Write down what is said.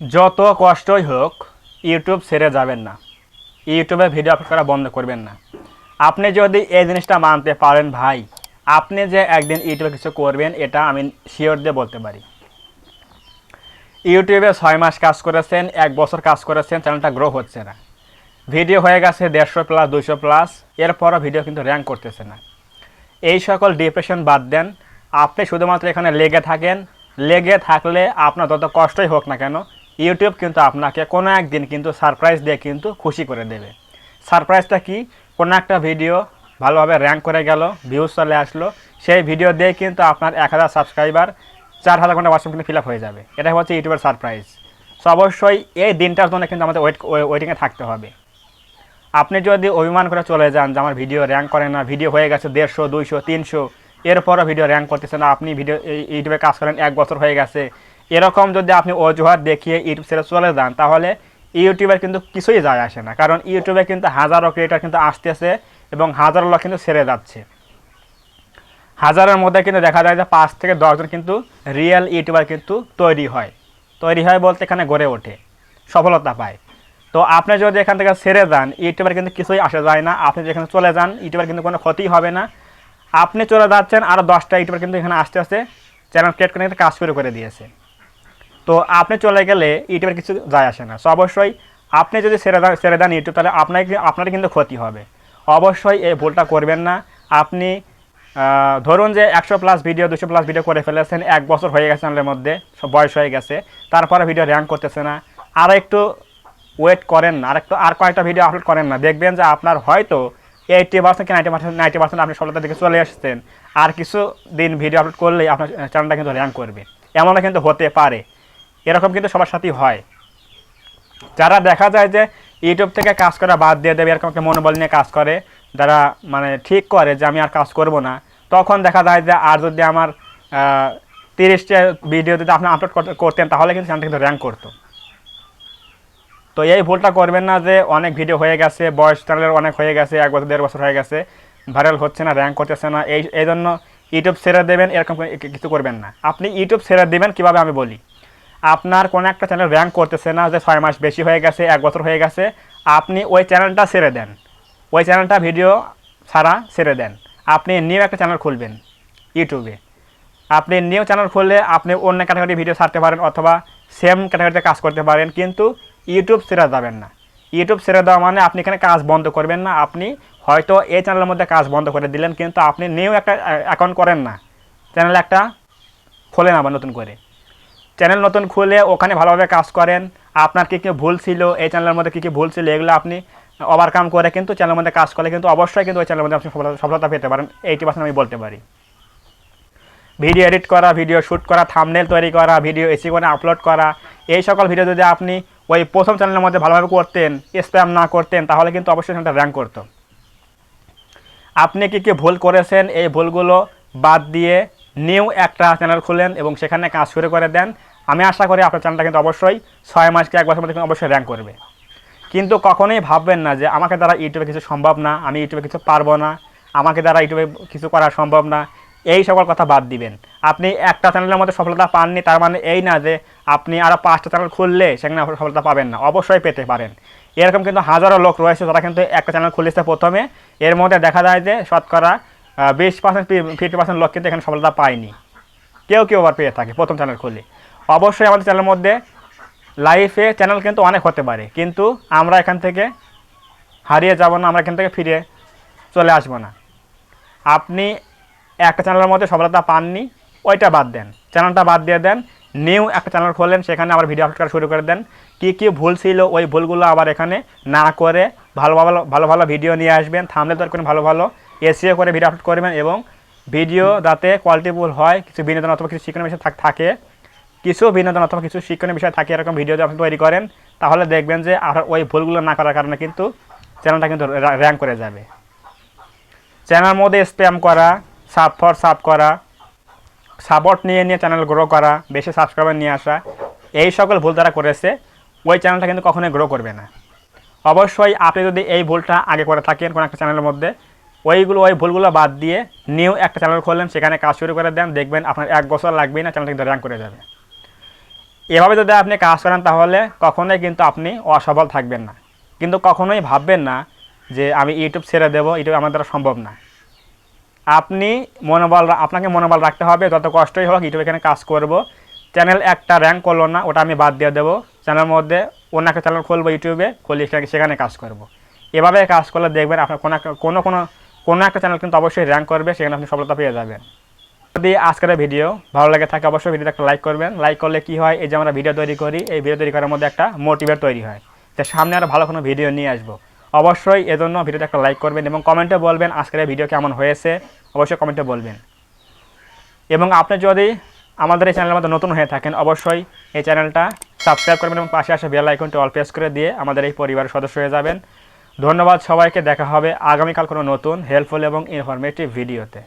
যত কষ্টই হোক ইউটিউব ছেড়ে যাবেন না। ইউটিউবে ভিডিও আপলোড করা বন্ধ করবেন না। আপনি যদি এই জিনিসটা মানতে পারেন ভাই, আপনি যে একদিন ইউটিউবে কিছু করবেন, এটা আমি শিওর দিয়ে বলতে পারি। ইউটিউবে ছয় মাস কাজ করেছেন, এক বছর কাজ করেছেন চ্যানেলটা গ্রো হচ্ছে না। ভিডিও হয়ে গেছে দেড়শো প্লাস দুশো প্লাস এরপরও ভিডিও কিন্তু র্যাঙ্ক করতেছে না। এই সকল ডিপ্রেশন বাদ দেন। আপনি শুধুমাত্র এখানে লেগে থাকেন। লেগে থাকলে আপনার যত কষ্টই হোক না কেন ইউটিউব কিন্তু আপনাকে কোনো একদিন কিন্তু সারপ্রাইজ দিয়ে কিন্তু খুশি করে দেবে। সারপ্রাইজটা কি? কোনো একটা ভিডিও ভালোভাবে র্যাঙ্ক করে গেল ভিউজ চলে আসলো, সেই ভিডিও দিয়ে কিন্তু আপনার এক হাজার সাবস্ক্রাইবার চার হাজার ঘণ্টা ওয়াটসঅ্যাপ কিন্তু ফিল হয়ে যাবে। এটা হচ্ছে ইউটিউবের সারপ্রাইজ সো অবশ্যই এই দিনটার জন্য কিন্তু আমাদের ওয়েট ওয়েটিংয়ে থাকতে হবে। আপনি যদি অভিমান করে চলে যান যে আমার ভিডিও র্যাঙ্ক করে না ভিডিও হয়ে গেছে দেড়শো, দুইশো, তিনশো, এরপরও ভিডিও র্যাঙ্ক করতেছে না আপনি ভিডিও ইউটিউবে কাজ করেন এক বছর হয়ে গেছে এরকম যদি আপনি অজুহাত দেখিয়ে ইউটিউব ছেড়ে চলে যান, তাহলে ইউটিউবের কিন্তু কিছুই যায় আসে না। কারণ ইউটিউবে কিন্তু হাজারো ক্রিয়েটার কিন্তু আসতেছে এবং হাজারো লোক কিন্তু ছেড়ে যাচ্ছে। হাজারের মধ্যে কিন্তু দেখা যায় যে পাঁচ থেকে দশজন কিন্তু রিয়েল ইউটিউবার কিন্তু তৈরি হয়। তৈরি হয় বলতে এখানে গড়ে ওঠে, সফলতা পায়। তো আপনি যদি এখান থেকে ছেড়ে যান ইউটিউবার কিন্তু কিছুই আসা যায় না। আপনি যেখানে চলে যান ইউটিউবার কিন্তু কোনো ক্ষতি হবে না। আপনি চলে যাচ্ছেন আরও দশটা ইউটিউবার কিন্তু এখানে আস্তে আস্তে চ্যানেল ক্রিয়েট করে কাজ শুরু করে দিয়েছে। তো আপনি চলে গেলে ইউটিউবের কিছু যায় আসে না। সো অবশ্যই আপনি যদি ছেড়ে দেন ছেড়ে দেন ইউটিউব, তাহলে আপনাকে, আপনার কিন্তু ক্ষতি হবে। অবশ্যই এই ভুলটা করবেন না। আপনি ধরুন যে একশো প্লাস ভিডিও দুশো প্লাস ভিডিও করে ফেলেছেন, এক বছর হয়ে গেছে চ্যানেলের মধ্যে, সব বয়স হয়ে গেছে, তারপরে ভিডিও র্যাঙ্ক করতেছে না। আর একটু ওয়েট করেন না আর একটু, আর কয়েকটা ভিডিও আপলোড করেন না। দেখবেন যে আপনার হয়তো এইটটি পার্সেন্ট কি নাইনটি পার্সেন্ট নাইনটি পার্সেন্ট আপনি সফলতার দিকে চলে আসছেন আর কিছু দিন ভিডিও আপলোড করলেই আপনার চ্যানেলটা কিন্তু র্যাঙ্ক করবে। এমনও কিন্তু হতে পারে। এরকম কিন্তু সবার সাথেই হয়। যারা দেখা যায় যে ইউটিউব থেকে কাজ করা বাদ দিয়ে দেবে, এরকম একটা মনোবল নিয়ে কাজ করে, যারা মানে ঠিক করে যে আমি আর কাজ করব না, তখন দেখা যায় যে আর যদি আমার তিরিশটা ভিডিও যদি আপনি আপলোড করতেন, তাহলে কিন্তু চ্যানেলটা কিন্তু র্যাঙ্ক করতো। তো এই ভুলটা করবেন না যে অনেক ভিডিও হয়ে গেছে, বয়স চ্যানেলের অনেক হয়ে গেছে, এক বছর, দেড় বছর হয়ে গেছে ভাইরাল হচ্ছে না র্যাঙ্ক করতেছে না, এই এই জন্য ইউটিউব ছেড়ে দেবেন, এরকম কিছু করবেন না। আপনি ইউটিউব ছেড়ে দেবেন, কীভাবে আমি বলি? আপনার কোনো একটা চ্যানেল র্যাঙ্ক করতেছে না যে ছয় মাস বেশি হয়ে গেছে, এক বছর হয়ে গেছে, আপনি ওই চ্যানেলটা ছেড়ে দেন। ওই চ্যানেলটা ভিডিও ছাড়া ছেড়ে দেন। আপনি নিউ একটা চ্যানেল খুলবেন ইউটিউবে আপনি নিউ চ্যানেল খুললে আপনি অন্য ক্যাটাগরি ভিডিও ছাড়তে পারেন অথবা সেম ক্যাটাগরিতে কাজ করতে পারেন, কিন্তু ইউটিউব ছেড়ে যাবেন না। ইউটিউব ছেড়ে দেওয়া মানে আপনি এখানে কাজ বন্ধ করবেন না। আপনি হয়তো এই চ্যানেলের মধ্যে কাজ বন্ধ করে দিলেন, কিন্তু আপনি নিউ একটা অ্যাকাউন্ট করেন না। চ্যানেল একটা খোলেন আবার নতুন করে। চ্যানেল নতুন খুলে ওখানে ভালোভাবে কাজ করেন। আপনার কী কী ভুল ছিল, এই চ্যানেলের মধ্যে কী কী ভুল ছিল, এগুলো আপনি ওভারকাম করে কিন্তু চ্যানেলের মধ্যে কাজ করলে কিন্তু অবশ্যই কিন্তু ওই চ্যানেলের মধ্যে আপনি সফলতা- পেতে পারেন। এইটি পার্সেন্ট আমি বলতে পারি। ভিডিও এডিট করা, ভিডিও শ্যুট করা থামনেল তৈরি করা, ভিডিও এসি করে আপলোড করা, এই সকল ভিডিও যদি আপনি ওই প্রথম চ্যানেলের মধ্যে ভালোভাবে করতেন স্প্যাম না করতেন, তাহলে কিন্তু অবশ্যই চ্যানেলটা র্যাঙ্ক করতো। আপনি কী কী ভুল করেছেন, এই ভুলগুলো বাদ দিয়ে নিউ একটা চ্যানেল খুলেন এবং সেখানে কাজ শুরু করে দেন। আমি আশা করি আপনার চ্যানেলটা কিন্তু অবশ্যই ছয় মাস কি এক বছর মধ্যে অবশ্যই র্যাঙ্ক করবে। কিন্তু কখনোই ভাববেন না যে আমাকে দ্বারা ইউটিউবে কিছু সম্ভব না, আমি ইউটিউবে কিছু পারব না, আমাকে দ্বারা ইউটিউবে কিছু করা সম্ভব না, এই সকল কথা বাদ দিবেন। আপনি একটা চ্যানেলের মধ্যে সফলতা পাননি, তার মানে এই না যে আপনি আরও পাঁচটা চ্যানেল খুললে সেখানে সফলতা পাবেন না। অবশ্যই পেতে পারেন। এরকম কিন্তু হাজারো লোক রয়েছে, যারা কিন্তু একটা চ্যানেল খুলেছে প্রথমে। এর মধ্যে দেখা যায় যে শতকরা বিশ পার্সেন্ট ফিফটি পার্সেন্ট লোক কিন্তু এখানে সফলতা পায়নি। কেউ কেউ আবার পেয়ে থাকে, প্রথম চ্যানেল খুলে। অবশ্যই আমাদের চ্যানেলের মধ্যে লাইফে চ্যানেল কিন্তু অনেক হতে পারে, কিন্তু আমরা এখান থেকে হারিয়ে যাব না, আমরা এখান থেকে ফিরে চলে আসব না। আপনি একটা চ্যানেলের মধ্যে সফলতা পাননি, ওইটা বাদ দেন। চ্যানেলটা বাদ দিয়ে দেন নিউ একটা চ্যানেল খোলেন সেখানে আবার ভিডিও আপলোড করা শুরু করে দেন। কী কী ভুল ছিল, ওই ভুলগুলো আবার এখানে না করে ভালো ভালো ভালো ভালো ভিডিও নিয়ে আসবেন থামলে তৈরি করে ভালো ভালো এসিও করে ভিডিও আপলোড করবেন এবং ভিডিও যাতে কোয়ালিটিফুল হয়, কিছু বিনোদন অথবা কিছু শিক্ষণীয় বিষয় থাক- কিছু বিনোদন অথবা কিছু শিক্ষণীয় বিষয় থাকে, এরকম ভিডিও যদি আপনি তৈরি করেন, তাহলে দেখবেন যে আর ওই ভুলগুলো না করার কারণে কিন্তু চ্যানেলটা কিন্তু র্যাঙ্ক করে যাবে। চ্যানেল মধ্যে স্প্যাম করা সাব ফর সাব করা সাপোর্ট নিয়ে নিয়ে চ্যানেল গ্রো করা, বেশি সাবস্ক্রাইবার নিয়ে আসা, এই সকল ভুল যারা করেছে, ওই চ্যানেলটা কিন্তু কখনোই গ্রো করবে না। অবশ্যই আপনি যদি এই ভুলটা আগে করে থাকেন কোনো একটা চ্যানেলের মধ্যে ওইগুলো, ওই ভুলগুলো বাদ দিয়ে নিউ একটা চ্যানেল খুললেন, সেখানে কাজ শুরু করে দেন, দেখবেন আপনার এক বছর লাগবেই না চ্যানেলটা র্যাঙ্ক করে যাবে। এভাবে যদি আপনি কাজ করেন তাহলে কখনোই কিন্তু আপনি অসফল থাকবেন না। কিন্তু কখনোই ভাববেন না যে আমি ইউটিউব ছেড়ে দেবো ইউটিউব আমার দ্বারা সম্ভব না। আপনি মনোবল, আপনাকে মনোবল রাখতে হবে, যত কষ্টই হোক ইউটিউবে এখানে কাজ করব। চ্যানেল একটা র্যাঙ্ক করল না, ওটা আমি বাদ দিয়ে দেবো। চ্যানেলের মধ্যে অন্য একটা চ্যানেল খুলবো ইউটিউবে খুলে সেখানে কাজ করব। এভাবে কাজ করলে দেখবেন আপনার কোনো কোনো কোনো কোনো একটা চ্যানেল কিন্তু অবশ্যই র্যাঙ্ক করবে, সেখানে আপনি সফলতা পেয়ে যাবেন। যদি আজকের ভিডিও ভালো লাগে থাকে, অবশ্যই ভিডিওতে একটা লাইক করবেন। লাইক করলে কি হয়, এই যে আমরা ভিডিও তৈরি করি, এই ভিডিও তৈরি করার মধ্যে একটা মোটিভেট তৈরি হয়। তো সামনে আরও ভালো কোনো ভিডিও নিয়ে আসব। অবশ্যই এজন্য ভিডিওতে একটা লাইক করবেন এবং কমেন্টে বলবেন আজকের ভিডিও কেমন হয়েছে। অবশ্যই কমেন্টে বলবেন। এবং আপনি যদি আমাদের এই চ্যানেলের মধ্যে নতুন হয়ে থাকেন, অবশ্যই এই চ্যানেলটা সাবস্ক্রাইব করবেন এবং পাশে আসে বেল আইকনটি অল প্রেস করে দিয়ে আমাদের এই পরিবারের সদস্য হয়ে যাবেন। ধন্যবাদ সবাইকে দেখা হবে আগামীকাল কোনো নতুন হেল্পফুল এবং ইনফরমেটিভ ভিডিওতে